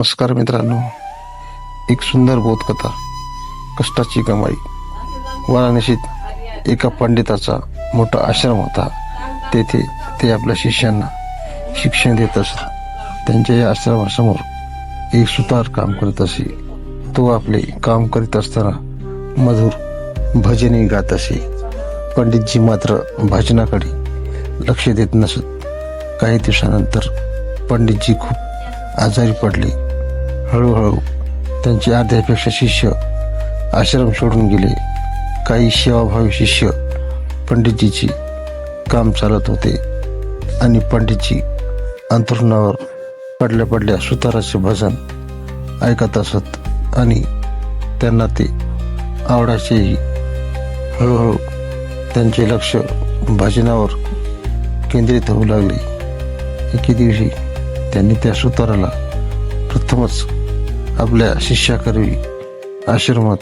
नमस्कार मित्रांनो. एक सुंदर बोधकथा कष्टाची कमाई वाराणसीत एका पंडिताचा मोठा आश्रम होता. तेथे ते आपल्या शिष्यांना शिक्षण देत असत. त्यांच्या या आश्रमासमोर एक सुतार काम करत असे. तो आपले काम करीत असताना मधुर भजने गात असे. पंडितजी मात्र भजनाकडे लक्ष देत नसत. काही दिवसानंतर पंडितजी खूप आजारी पडले. हळूहळू त्यांचे अर्ध्यापेक्षा शिष्य आश्रम सोडून गेले. काही सेवाभावी शिष्य पंडितजीची काम चालत होते आणि पंडितजी अंथरुणावर पडल्या पडल्या सुताराचे भजन ऐकत असत आणि त्यांना ते आवडायचेही. हळूहळू त्यांचे लक्ष भजनावर केंद्रित होऊ लागले. एके दिवशी त्यांनी त्या सुताराला प्रथमच आपल्या शिष्याकरवी आश्रमात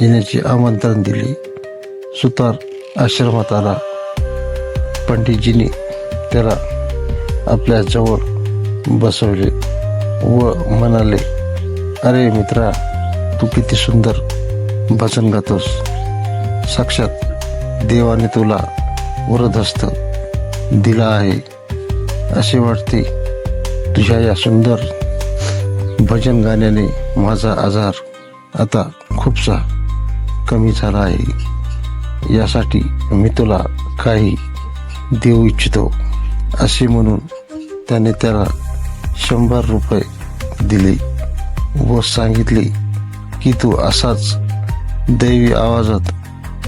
येण्याचे आमंत्रण दिले. सुतार आश्रमात आला पंडितजीने त्याला आपल्याजवळ बसवले व म्हणाले अरे मित्रा तू किती सुंदर भजन गातोस. साक्षात देवाने तुला वरदहस्त दिला आहे. असे वाटते तुझ्या या सुंदर भजन गाण्याने माझा आजार आता खूपसा कमी झाला आहे. यासाठी मी तुला काही देऊ इच्छितो असे म्हणून त्याने त्याला शंभर रुपये दिले व सांगितले की तू असाच दैवी आवाजात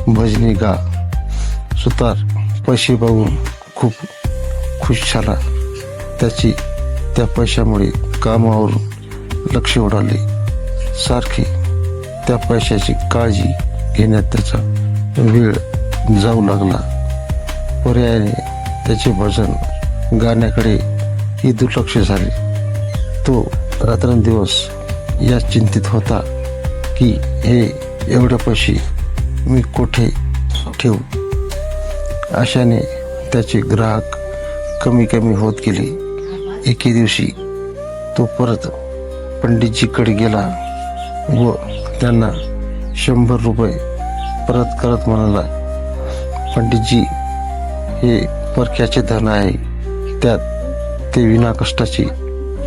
भजने गा. सुतार पैसे बघून खूप खुश झाला. त्याची त्या पैशामुळे कामावरून लक्ष उडाले. सारखे त्या पैशाची काळजी घेण्यात त्याचा वेळ जाऊ लागला. पर्यायाने त्याचे भजन गाण्याकडे ही दुर्लक्ष झाले. तो रात्रंदिवस या चिंतित होता की हे एवढे पैसे मी कुठे ठेवू अशाने त्याचे ग्राहक कमी कमी होत गेले. एके दिवशी तो परत पंडितजीकडे गेला व त्यांना शंभर रुपये परत करत म्हणाला पंडितजी हे परक्याचे धन आहे. त्यात ते विना कष्टाचे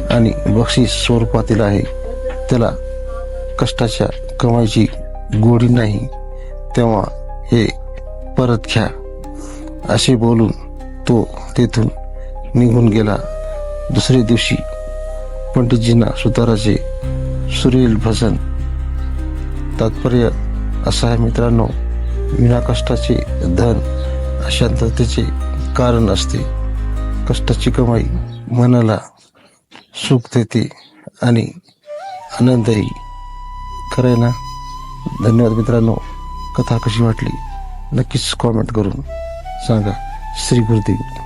आणि बक्षीस स्वरूपातील आहे. त्याला कष्टाच्या कमाईची गोडी नाही. तेव्हा हे परत घ्या. असे बोलून तो तेथून निघून गेला. दुसऱ्या दिवशी पंडितजींना सुताराचे सुरेल भजन. तात्पर्य असं आहे मित्रांनो विना कष्टाचे धन अशांततेचे कारण असते. कष्टाची कमाई मनाला सुख देते आणि आनंदही. खरं आहे ना? धन्यवाद मित्रांनो. कथा कशी वाटली? नक्कीच कॉमेंट करून सांगा. श्री गुरुदेव.